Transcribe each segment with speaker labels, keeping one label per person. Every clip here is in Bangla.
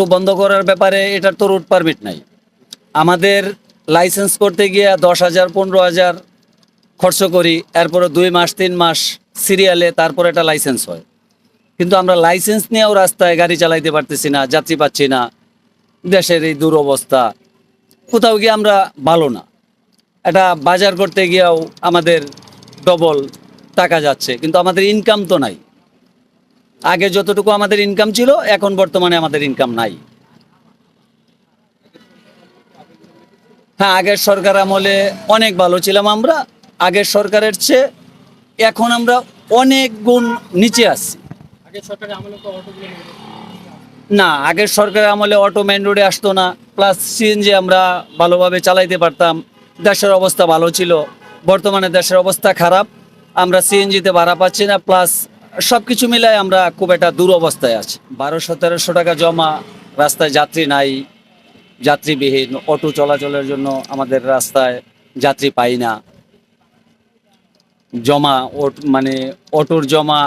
Speaker 1: অটো বন্ধ করার ব্যাপারে এটার তো রুট পারমিট নাই। আমাদের লাইসেন্স করতে গিয়ে দশ হাজার, পনেরো হাজার খরচ করি, এরপরে দুই মাস, তিন মাস সিরিয়ালে তারপর একটা লাইসেন্স হয়। কিন্তু আমরা লাইসেন্স নিয়েও রাস্তায় গাড়ি চালাইতে পারতেছি না, যাত্রী পাচ্ছি না, দেশের এই দুরবস্থা। কোথাও গিয়ে আমরা ভালো না। এটা বাজার করতে গিয়েও আমাদের ডবল টাকা যাচ্ছে, কিন্তু আমাদের ইনকাম তো নাই। আগে যতটুকু আমাদের ইনকাম ছিল এখন বর্তমানে আমাদের ইনকাম নাই। হ্যাঁ আগের সরকার আমলে অনেক ভালো ছিলাম আমরা আগের সরকারের চেয়ে এখন আমরা অনেক গুণ নিচে আছি। না আগের সরকারের আমলে অটো মেন রোডে আসতো না প্লাস সিএনজি আমরা ভালোভাবে চালাইতে পারতাম দেশের অবস্থা ভালো ছিল বর্তমানে দেশের অবস্থা খারাপ আমরা সিএনজিতে ভাড়া পাচ্ছি না প্লাস সব কিছু মিলাই আমরা খুব একটা দুরবস্থায় আছি। বারোশো তেরোশো টাকা জমা, রাস্তায় যাত্রী নাই, যাত্রীবিহীন, অটো চলাচলের জন্য আমাদের রাস্তায় যাত্রী পাই না। জমা মানে অটোর জমা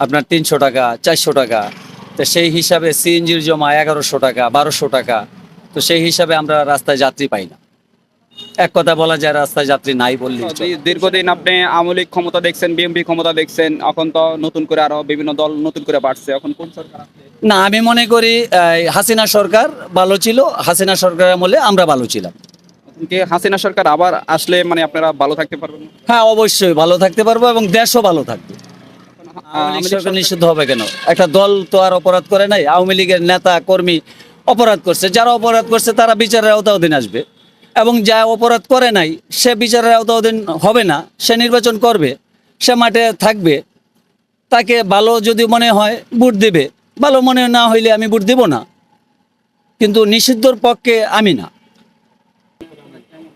Speaker 1: আপনার তিনশো টাকা, চারশো টাকা। তো সেই হিসাবে সিএনজির জমা এগারোশো টাকা, বারোশো টাকা। তো সেই হিসাবে আমরা রাস্তায় যাত্রী পাই না। এক কথা বলা যায় রাস্তায় যাত্রী নাই।
Speaker 2: দী- দীর্ঘদিন আপনি আওয়ামী লীগ ক্ষমতা দেখছেন বিএমপি ক্ষমতা দেখছেন এখন তো নতুন করে আরও বিভিন্ন দল নতুন করে বাড়ছে। এখন কোন সরকার
Speaker 1: না আমি মনে করি হাসিনা সরকার ভালো ছিল হাসিনা সরকার আমলে আমরা ভালো ছিলাম।
Speaker 2: কি হাসিনা সরকার আবার আসলে মানে আপনারা ভালো থাকতে পারবেন?
Speaker 1: হ্যাঁ অবশ্যই ভালো থাকতে পারব এবং দেশও ভালো থাকবে। সরকার নিষিদ্ধ হবে কেন? একটা দল তো আর অপরাধ করে নাই আওয়ামী লীগের নেতা কর্মী অপরাধ করছে। যারা অপরাধ করছে তারা বিচারের আওতাধীন আসবে। এবং যা অপরাধ করে নাই সে বিচারের আওতাধীন হবে না সে নির্বাচন করবে সে মাঠে থাকবে তাকে ভালো যদি মনে হয় ভোট দেবে ভালো মনে না হইলে আমি ভোট দেব না। কিন্তু নিষিদ্ধর পক্ষে আমি না।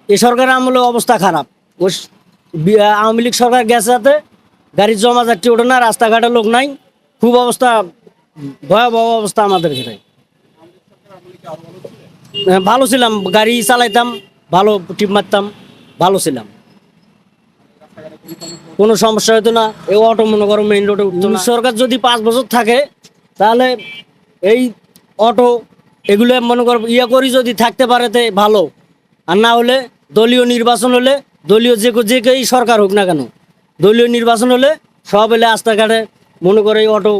Speaker 3: এই সরকারের আমলে অবস্থা খারাপ। আওয়ামী লীগ সরকার গেছে যাতে গাড়ির জমা যাত্রী ওঠে না রাস্তাঘাটে লোক নাই। খুব অবস্থা ভয়াবহ অবস্থা আমাদের হ্যাঁ, ভালো ছিলাম গাড়ি চালাইতাম ভালো টিপ মারতাম, ভালো ছিলাম। কোনো সমস্যা হতো না এই অটো মনে করো মেইন রোডে উঠতো না। সরকার যদি পাঁচ বছর থাকে, তাহলে এই অটো এগুলো মনে করো ইয়ে করি যদি থাকতে পারে তে ভালো। আর না হলে দলীয় নির্বাচন হলে দলীয় যে যে কেই সরকার হোক না কেন, দলীয় নির্বাচন হলে সব এলে রাস্তাঘাটে মনে করে এই অটো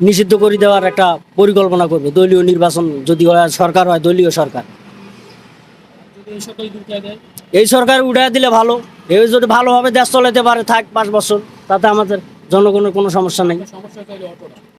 Speaker 3: নিষিদ্ধ করে দেওয়ার একটা পরিকল্পনা করবে। দলীয় নির্বাচন যদি সরকার হয়, দলীয় সরকার। এই সরকার উঠায় দিলে ভালো। এই যদি ভালোভাবে দেশ চলাতে পারে থাক পাঁচ বছর তাতে আমাদের জনগণের কোনো সমস্যা নেই।